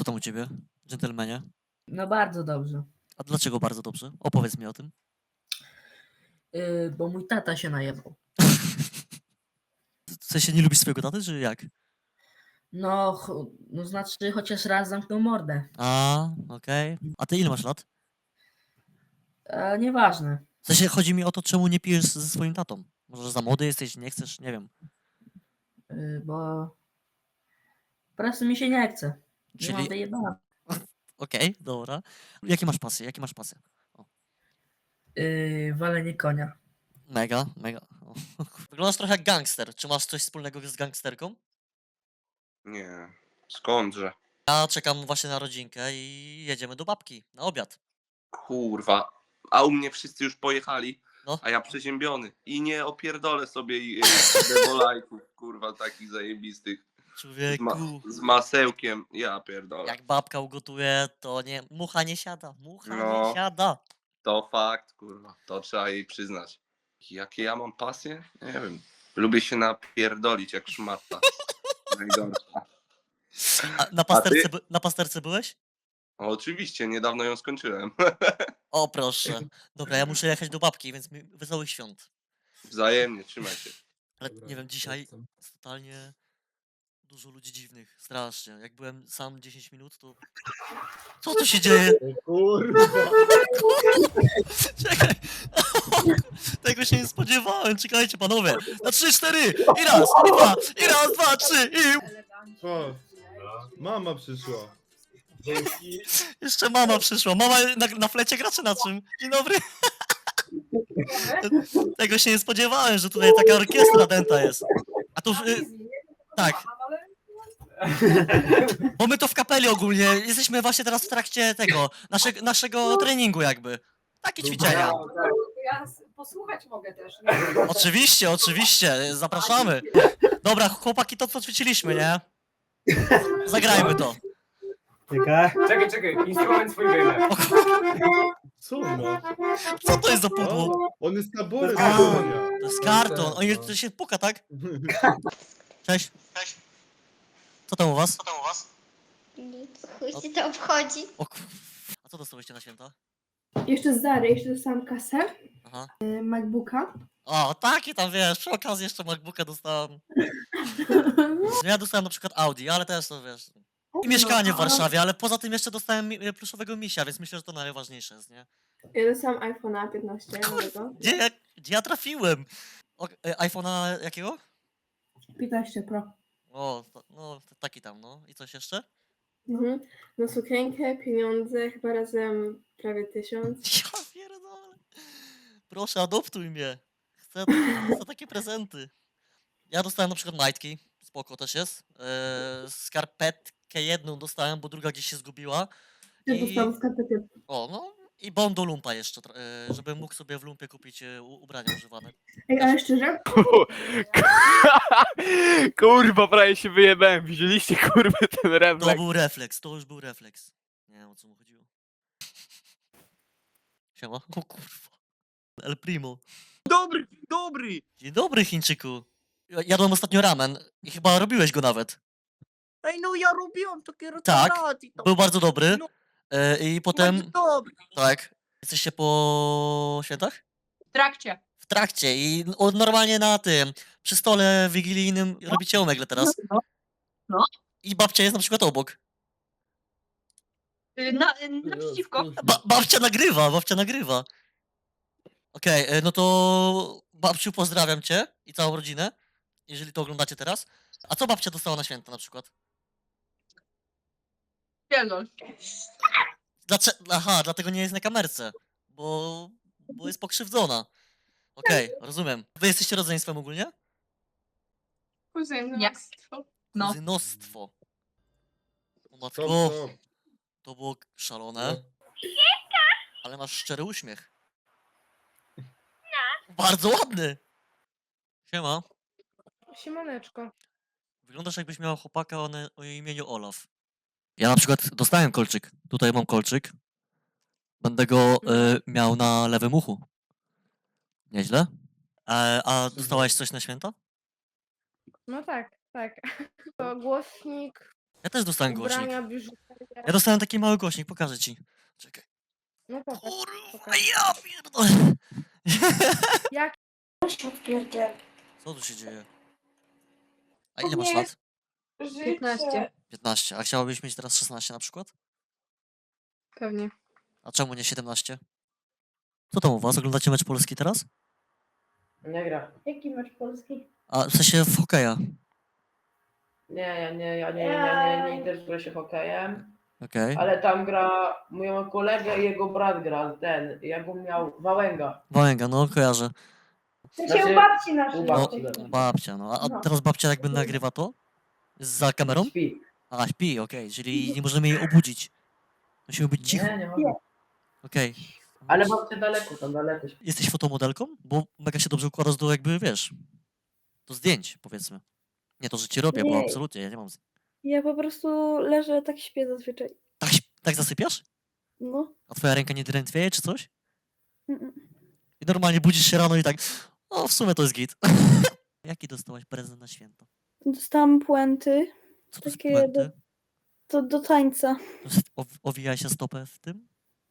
Co tam u ciebie, dżentelmenie? No bardzo dobrze. A dlaczego bardzo dobrze? Opowiedz mi o tym. Yy, bo mój tata się najebał. W sensie nie lubisz swojego taty, czy jak? No, ch- no znaczy chociaż raz zamknął mordę. A, okej. A ty ile masz lat? E, nieważne. W sensie chodzi mi o to, czemu nie pijesz ze swoim tatą. Może za młody jesteś, nie chcesz, nie wiem. Yy, bo po prostu mi się nie chce. Nie Czyli, mam okej, dobra. Jakie masz pasje? Jakie masz pasje? Yy, walenie konia. Mega, mega. O, Wyglądasz trochę jak gangster. Czy masz coś wspólnego z gangsterką? Nie, skądże? Ja czekam właśnie na rodzinkę i jedziemy do babki na obiad. Kurwa. A u mnie wszyscy już pojechali, No. a ja przeziębiony. I nie opierdolę sobie i- y, debolajków, kurwa, takich zajebistych. Z, ma- Człowieku. z masełkiem, ja pierdolę. Jak babka ugotuje, to nie. Mucha nie siada. Mucha No. nie siada. To fakt, kurwa, to trzeba jej przyznać. Jakie ja mam pasje? Nie wiem. Lubię się napierdolić jak szmata. Najgorsza. A na, pasterce, by- na pasterce byłeś? Oczywiście, niedawno ją skończyłem. O proszę. Dobra, ja muszę jechać do babki, więc mi wesołych świąt. Wzajemnie, trzymaj się. Ale Dobra, nie wiem, dzisiaj totalnie dużo ludzi dziwnych. Strasznie. Jak byłem sam 10 minut, to. Co tu się dzieje? Kurwa! Czekaj. Tego się nie spodziewałem. Czekajcie, panowie. Na 3, 4 i raz, i dwa, i raz, dwa, trzy i. O, mama przyszła. Dzięki. Jeszcze mama przyszła. Mama na, na flecie gra czy na czym? Dzień dobry. Tego się nie spodziewałem, że tutaj taka orkiestra denta jest. A tu. Y, tak. Bo my to w kapeli ogólnie. Jesteśmy właśnie teraz w trakcie tego, nasze, naszego treningu jakby. Takie ćwiczenia. Ja s- posłuchać mogę też. Nie? Oczywiście, oczywiście. Zapraszamy. Dobra, chłopaki, to co ćwiczyliśmy, nie? Zagrajmy to. Czekaj. Czekaj, czekaj, instrument swój wyjmę. O, kur- Co ma? co to jest za pudło? O, on jest taboret A. do konia. To jest karton. On to się puka, tak? Cześć. Co tam u was? Nic, chuj się to obchodzi. O kur... A co dostałyście na święta? Jeszcze z Zary, jeszcze dostałam kasę Aha. y, MacBooka. O, taki tam wiesz, przy okazji jeszcze MacBooka dostałem. No ja dostałem na przykład Audi, ale też to wiesz. I mieszkanie w Warszawie, ale poza tym jeszcze dostałem mi- e, pluszowego misia, więc myślę, że to najważniejsze jest, nie? Ja dostałam iPhone'a 15 nowego. Gdzie ja, gdzie ja trafiłem? O, e, iPhone'a jakiego? 15 Pro. O, to, no taki tam, no. I coś jeszcze? Mhm. Na sukienkę, pieniądze, chyba razem prawie tysiąc. Ja pierdolę. Proszę, adoptuj mnie. Chcę, chcę takie prezenty. Ja dostałem na przykład majtki, spoko też jest. Eee, skarpetkę jedną dostałem, bo druga gdzieś się zgubiła. Ja I- dostałam skarpety. O, no i bon do lumpa jeszcze, tro- e, żebym mógł sobie w lumpie kupić e, u- ubrania używane. Ej, ale szczerze, Kurwa, prawie się wyjebałem. Widzieliście kurwa ten To refleks? był refleks, to już był refleks. Nie wiem o co mu chodziło. Siema. O kurwa. El Primo. Dobry, dobry! Dzień dobry Chińczyku. Ja- Jadłem ostatnio ramen i chyba robiłeś go nawet. Ej, no ja robiłem takie Tak, restauracje. to Był bardzo dobry. No. E, I potem, Dobry. tak. Jesteście po świętach? w trakcie. W trakcie i o, normalnie na tym, przy stole wigilijnym robicie omegle teraz. No, no. I babcia jest na przykład obok. Y, Na, naprzeciwko. Ba babcia nagrywa, babcia nagrywa. Okej, e, no to babciu pozdrawiam cię i całą rodzinę, jeżeli to oglądacie teraz. A co babcia dostała na święta na przykład? Dlaczego? Aha, dlatego nie jest na kamerce, bo, bo jest pokrzywdzona. Okej, rozumiem. Wy jesteście rodzeństwem ogólnie? Kuzynostwo. No. Kuzynostwo. O matko, stop. to było szalone. No. Ale masz szczery uśmiech. Bardzo ładny. Siema. Siemaneczko. Wyglądasz jakbyś miał chłopaka o, ne- o imieniu Olaf. Ja na przykład dostałem kolczyk. Tutaj mam kolczyk. Będę go e, miał na lewym uchu. Nieźle. E, a dostałaś coś na święta? No tak, tak. To głośnik Ja też dostałem głośnik. Ubrania, biżuteria. Ja dostałem taki mały głośnik, pokażę ci. Czekaj. No popatrz. Kurwa, pokaż. ja pierdolę. Jak? Co tu się dzieje? A ile masz lat? 15. 15. A chciałabyś mieć teraz 16 na przykład? Pewnie. A czemu nie 17? Co tam u was? Oglądacie mecz Polski teraz? Nie gra. Jaki mecz polski? A w sensie w hokeja. Nie, ja nie, ja nie, nie, nie, nie interesuję się hokejem. Okej. Ale tam gra mój kolega i jego brat gra, ten, jak on miał, Wałęga. Wałęga, no kojarzę. Znaczy, u babci naszej. u No, babci. babcia, no. A, a No. teraz babcia jakby nagrywa to? Za kamerą? Śpi. A, śpi, okej, czyli nie możemy jej obudzić. Musimy być cicho, Nie, nie ma. okej. Ale babcia daleko, tam daleko śpi. Jesteś fotomodelką? Bo mega się dobrze układasz do jakby, wiesz, do zdjęć, powiedzmy. Nie to, że ci robię, bo Nie. absolutnie, ja nie mam... z- Ja po prostu leżę, tak śpię zazwyczaj. Tak, śp- tak zasypiasz? No. A twoja ręka nie drętwieje czy coś? Mm-mm. I normalnie budzisz się rano i tak, o w sumie to jest git. Jaki dostałaś prezent na święto? Dostałam puenty. Co to Takie puenty? To do tańca. Owija się stopę w tym?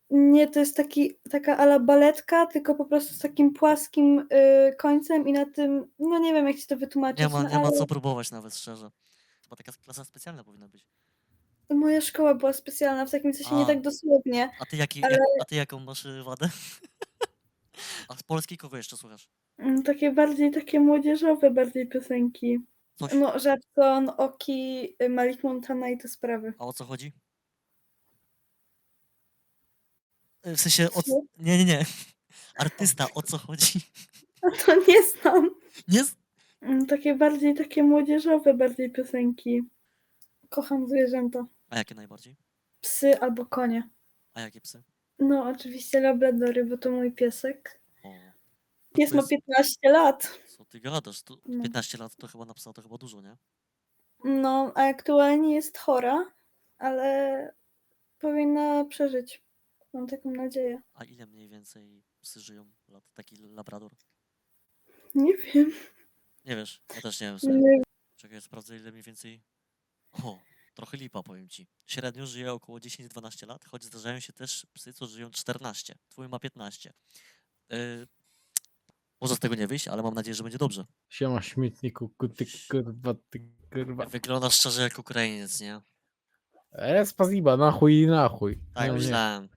Nie, to jest taki, taka ala baletka, tylko po prostu z takim płaskim y, końcem i na tym, no nie wiem jak ci to wytłumaczyć, Nie ma, no, nie ma ale co próbować nawet, szczerze. Chyba taka klasa specjalna powinna być. moja szkoła była specjalna, w takim sensie nie A. tak dosłownie. A ty, jaki, Ale- jak, a ty jaką masz y, wadę? A z Polski kogo jeszcze słuchasz? Mm, Takie bardziej, takie młodzieżowe bardziej piosenki. Coś? No, Żabson, Oki, y, Malik Montana i te sprawy. A o co chodzi? Y, W sensie, o... nie, nie, nie. Artysta, o co chodzi? A to nie znam. Nie, z- Mm, Takie bardziej, takie młodzieżowe bardziej piosenki. Kocham zwierzęta. A jakie najbardziej? Psy albo konie. A jakie psy? No, oczywiście labradory, bo to mój piesek. Pies ma jest- 15 lat. co ty gadasz? To No. 15 lat to chyba na psa to chyba dużo, nie? No, a aktualnie jest chora, ale powinna przeżyć. Mam taką nadzieję. A ile mniej więcej psy żyją lat? Taki labrador? Nie wiem. Nie wiesz, ja też nie wiem. sobie. Nie, Czekaj, sprawdzę ile mniej więcej... O, trochę lipa powiem ci. Średnio żyje około 10-12 lat, choć zdarzają się też psy, co żyją 14. Twój ma 15. Yy, może z tego nie wyjść, ale mam nadzieję, że będzie dobrze. Siema śmietniku, ku- ty kurwa, ty kurwa. Wyglądasz szczerze jak Ukrainiec, nie? E, spaziba, na chuj i na chuj. Tak No nie. myślałem.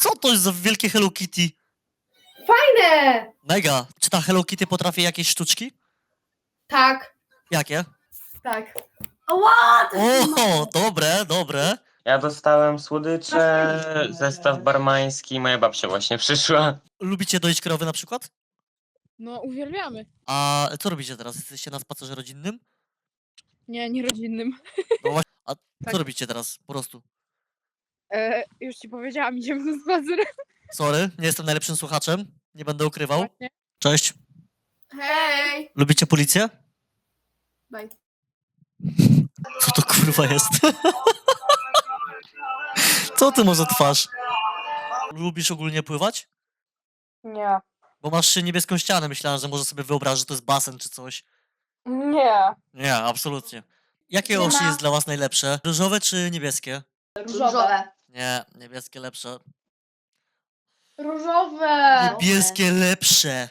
Co to jest za wielkie Hello Kitty? Fajne! Mega! Czy ta Hello Kitty potrafi jakieś sztuczki? Tak, Jakie? tak. Ła! O, dobre, dobre. Ja dostałem słodycze, zestaw barmański, moja babcia właśnie przyszła. Lubicie doić krowy na przykład? No, uwielbiamy. A co robicie teraz? Jesteście na spacerze rodzinnym? Nie, nie rodzinnym. No właśnie, a co Tak. robicie teraz? Po prostu. E, już ci powiedziałam, idziemy na spacer. Sorry, nie jestem najlepszym słuchaczem. Nie będę ukrywał. Właśnie. Cześć. Hej! Lubicie policję? Bye. Co to kurwa jest? Co ty może twarz? Lubisz ogólnie pływać? Nie. Bo masz niebieską ścianę, myślałem, że może sobie wyobrazić, że to jest basen czy coś. Nie. Nie, absolutnie. Jakie Nie oczy ma. jest dla was najlepsze? Różowe czy niebieskie? Różowe. Nie, niebieskie lepsze. Różowe. Niebieskie lepsze.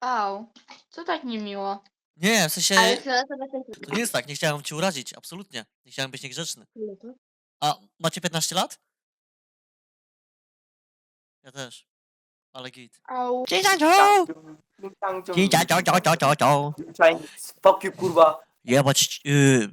Au. Co tak niemiło? Nie, w sensie, Ale fioletowe też to nie jest tak, nie chciałem cię urazić, absolutnie. Nie chciałem być niegrzeczny. A macie 15 lat? Ja też. Ale git. Au. Cześć, Cześć, ciao, ciao, ciao, ciao, ciao. Spokój kurwa. Jebać, yy,